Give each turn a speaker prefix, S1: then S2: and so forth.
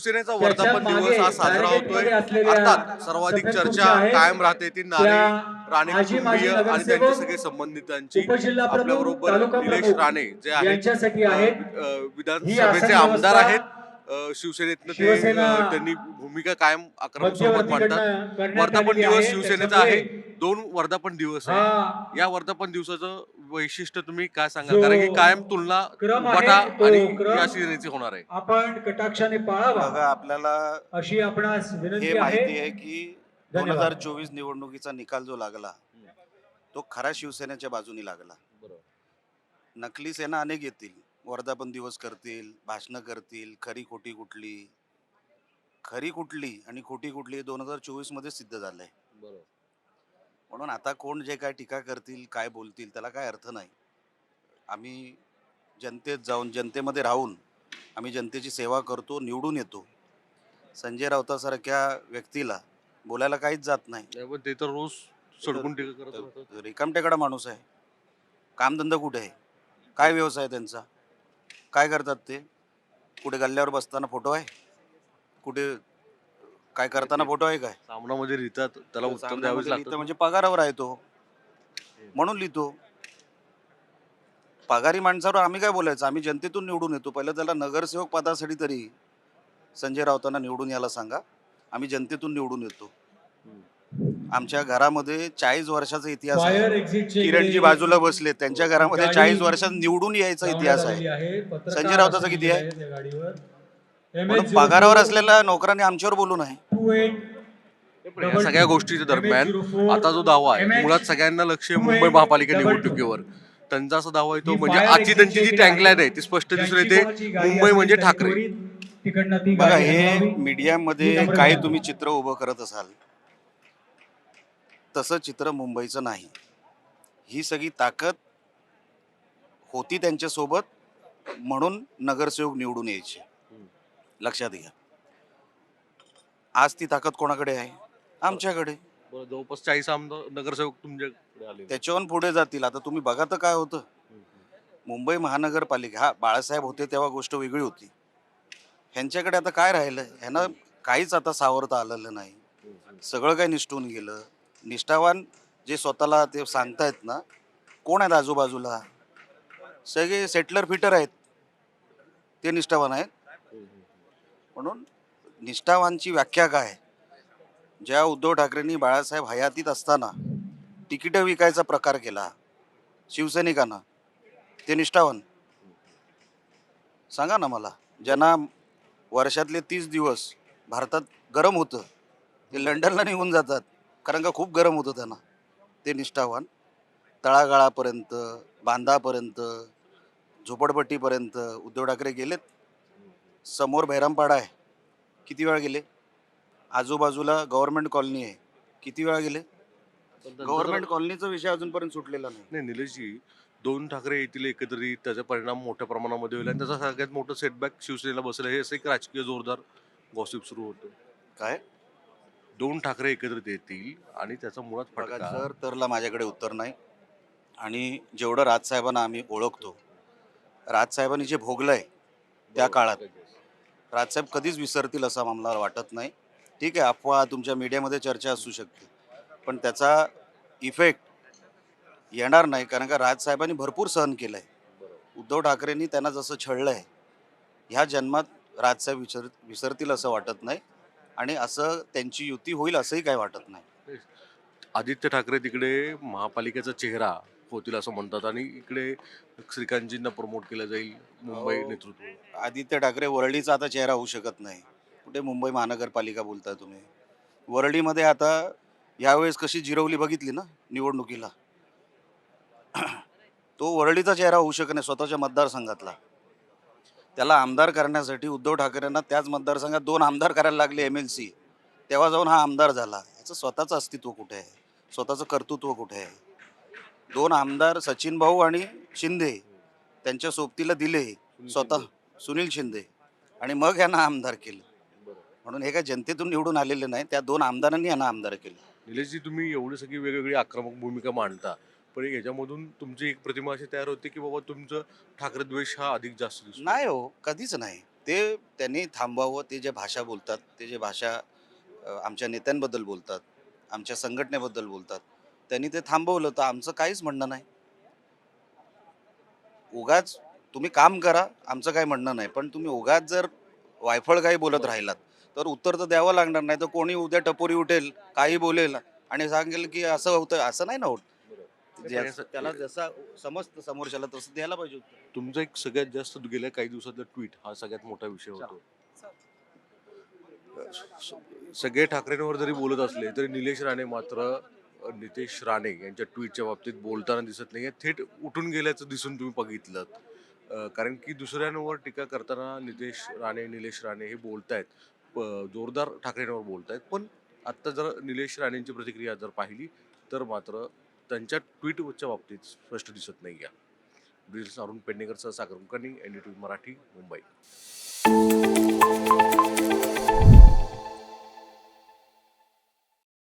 S1: शिवसेनेचा
S2: त्याच्या
S1: वर्धापन दिवस हा साजरा होतोय. अर्थात सर्वाधिक चर्चा. कायम राहते ती नारे राणे कुटुंबीय आणि त्यांचे
S2: नगरसेवक,
S1: सगळे संबंधितांची आपल्याबरोबर निलेश राणे जे आहेत विधानसभेचे आमदार आहेत. शिवसेनेतनं ते त्यांनी भूमिका कायम आक्रमक स्वरूपात मांडतात. वर्धापन दिवस. शिवसेनेचा आहे. दोन वर्धापन दिवस आहे. या वर्धापन दिवसाचं वैशिष्ट्य तुम्ही काय सांगाल? कारण की कायम तुलना आणि शिवसेनेची होणार आहे.
S2: आपण कटाक्षाने पाळावा.
S3: बघा आपल्याला
S2: अशी आपणास विनंती
S3: हे माहिती
S2: आहे.
S3: की दोन. हजार चोवीस निवडणुकीचा निकाल जो लागला तो खरा शिवसेनेच्या बाजूनी लागला. नकली सेना अनेक येतील. वर्धापन दिवस करतील भाषणं करतील खरी खोटी कुठली? खरी कुठली आणि खोटी कुठली दोन हजार चोवीसमध्ये सिद्ध झालंय. म्हणून आता कोण जे काय टीका करतील काय बोलतील त्याला काय अर्थ नाही. आम्ही जनतेत जाऊन जनतेमध्ये राहून आम्ही जनतेची सेवा करतो निवडून येतो. संजय राऊतासारख्या व्यक्तीला बोलायला काहीच जात नाही.
S1: ते तर रोज सडकून टीका करत राहतात.
S3: रिकामटेकडा माणूस आहे. कामधंदा कुठे आहे? काय व्यवसाय आहे त्यांचा? काय करतात ते? कुठे गल्ल्यावर बसताना फोटो आहे? कुठे काय करताना फोटो आहे काय?
S1: सामनामध्ये लिहितात त्याला उत्तर द्यावेच
S3: लिहितं
S1: लागतं.
S3: म्हणजे पगारावर आहे तो. म्हणून लिहितो. पगारी माणसावर आम्ही काय बोलायचं? आम्ही जनतेतून निवडून येतो. पहिलं त्याला नगरसेवक पदासाठी तरी संजय राऊतांना निवडून यायला सांगा. आम्ही जनतेतून निवडून येतो. आमच्या घरामध्ये चाळीस वर्षाचा इतिहास आहे किरणजी
S2: जे
S3: बाजूला बसले त्यांच्या घरामध्ये चाळीस वर्षात निवडून यायचा इतिहास आहे संजय राऊताचा किती आहे? म्हणून पगारावर असलेल्या नोकरांनी आमच्यावर बोलू नये
S2: 28
S1: पण या सगळ्या गोष्टीच्या दरम्यान
S2: MH04,
S1: आता जो दावा आहे मुळात सगळ्यांना लक्ष आहे मुंबई महापालिका. निवडणुकीवर त्यांचा असा दावा आहे तो
S2: ही
S1: म्हणजे आजची त्यांची जी टँकलाईन आहे ती स्पष्ट दिसून येते मुंबई म्हणजे ठाकरे
S2: त्वरित तिकडनं ती
S3: बघा हे. मीडियामध्ये काही. तुम्ही चित्र उभं करत असाल तसं चित्र मुंबईचं नाही. ही सगळी ताकद होती त्यांच्यासोबत म्हणून नगरसेवक निवडून यायचे. लक्षात घ्या. आज ती ताकद कोणाकडे आहे? आमच्याकडे.
S1: बरं, जवळपास चाळीस आमदार नगरसेवक तुमच्याकडे आले
S3: त्याच्यावर पुढे जातील. आता तुम्ही बघा तर काय होतं. मुंबई महानगरपालिका हा बाळासाहेब होते तेव्हा गोष्ट वेगळी होती. ह्यांच्याकडे आता काय राहिलं? ह्यांना काहीच आता सावरता आलेलं नाही. सगळं काही निष्ठून गेलं. निष्ठावान जे स्वतःला ते सांगतायत ना कोण आहेत आजूबाजूला? सगळे सेटलर फिटर आहेत. ते निष्ठावान आहेत. म्हणून निष्ठावानची व्याख्या काय? ज्या उद्धव ठाकरेंनी बाळासाहेब हयातीत असताना तिकीटं विकायचा प्रकार केला शिवसैनिकांना ते निष्ठावान. सांगा ना मला ज्यांना वर्षातले तीस दिवस भारतात गरम होतं ते लंडनला निघून जातात. कारण का खूप गरम होतं त्यांना ते निष्ठावान. तळागाळापर्यंत बांधापर्यंत झोपडपट्टीपर्यंत उद्धव ठाकरे गेलेत. समोर बहिरामपाडा आहे. किती वेळा गेले? आजूबाजूला गव्हर्नमेंट कॉलनी आहे. किती वेळा गेले? गव्हर्नमेंट कॉलनीचा विषय अजूनपर्यंत सुटलेला नाही.
S1: नाही निलेशजी दोन ठाकरे येतील एकत्रित त्याचा परिणाम मोठ्या प्रमाणामध्ये होईल आणि त्याचा सगळ्यात मोठं सेटबॅक शिवसेनेला बसलं. हे असं एक राजकीय जोरदार गॉसिप सुरू होतं.
S3: काय?
S1: दोन ठाकरे एकत्रित येतील आणि त्याचा मुळात फटका.
S3: जर तरला माझ्याकडे उत्तर नाही आणि जेवढं राजसाहेबांना आम्ही ओळखतो राजसाहेबांनी जे भोगलंय त्या काळात राजसाहेब कधीच विसरतील असं आम्हाला वाटत नाही. ठीक आहे अफवा तुमच्या मीडियामध्ये चर्चा असू शकते पण त्याचा इफेक्ट येणार नाही कारण का राजसाहेबांनी भरपूर सहन केलं आहे उद्धव ठाकरेंनी त्यांना जसं छळलं आहे ह्या जन्मात राजसाहेब विसर विसरतील असं वाटत नाही. आणि असं त्यांची युती होईल असंही काही वाटत नाही.
S1: आदित्य ठाकरे तिकडे महापालिकेचा चेहरा होतील असं म्हणतात आणि इकडे श्रीकांतजींना प्रमोट केलं जाईल मुंबई
S3: हो.
S1: नेतृत्व.
S3: आदित्य ठाकरे वरळीचा आता चेहरा होऊ शकत नाही. कुठे मुंबई महानगरपालिका बोलताय तुम्ही? वरळीमध्ये आता यावेळेस कशी जिरवली बघितली ना निवडणुकीला? तो वरळीचा चेहरा होऊ शकत नाही स्वतःच्या मतदारसंघातला. त्याला आमदार करण्यासाठी उद्धव ठाकरेंना त्याच मतदारसंघात दोन आमदार करायला लागले एम एल सी तेव्हा जाऊन हा आमदार झाला. याचं स्वतःचं अस्तित्व कुठे आहे? स्वतःचं कर्तृत्व कुठे आहे? दोन आमदार सचिन भाऊ आणि शिंदे त्यांच्या सोबतीला दिले. स्वतः सुनील शिंदे. आणि मग यांना आमदार केलं. म्हणून हे काय जनतेतून निवडून आलेले नाही. त्या दोन आमदारांनी यांना आमदार केलं.
S1: निलेशजी तुम्ही एवढी सगळी वेगवेगळी आक्रमक भूमिका मांडता. पण याच्यामधून तुमची एक प्रतिमा अशी तयार होते की बाबा तुमचं ठाकरे द्वेष हा अधिक जास्त दिसतो?
S3: नाही हो कधीच नाही. ते त्यांनी थांबावं ते जे भाषा बोलतात ते जे भाषा अ, आमच्या नेत्यांबद्दल बोलतात आमच्या संघटनेबद्दल बोलतात त्यांनी ते थांबवलं तर आमचं काहीच म्हणणं नाही. उगाच तुम्ही काम करा आमचं काही म्हणणं नाही. पण तुम्ही उगाच जर वायफळ काही बोलत राहिलात तर उत्तर तर द्यावं लागणार नाही. तर कोणी उद्या टपोरी उठेल काही बोलेल आणि सांगेल की असं होतं असं नाही ना होत. ज्या- त्याला जसं समजतं समोरच्याला तसं द्यायला पाहिजे उत्तर.
S1: तुमचा एक सगळ्यात जास्त गेल्या काही दिवसातला ट्विट हा सगळ्यात मोठा विषय होतो. स- सगळे ठाकरेंवर जरी बोलत असले तरी निलेश राणे मात्र अ, नितेश राणे यांच्या ट्विटच्या बाबतीत बोलताना दिसत नाही थेट उठून गेल्याचं दिसून तुम्ही बघितलं. कारण की दुसऱ्यांवर टीका करताना नितेश राणे निलेश राणे हे बोलतायत. प- जोरदार ठाकरेंवर बोलतायत. पण आत्ता जर निलेश राणेंची प्रतिक्रिया जर पाहिली तर मात्र त्यांच्या ट्विटच्या बाबतीत स्पष्ट दिसत नाही आहे. ब्रिल्स अरुण पेडणेकरसह सागर कुलकर्णी एन डी मराठी मुंबई.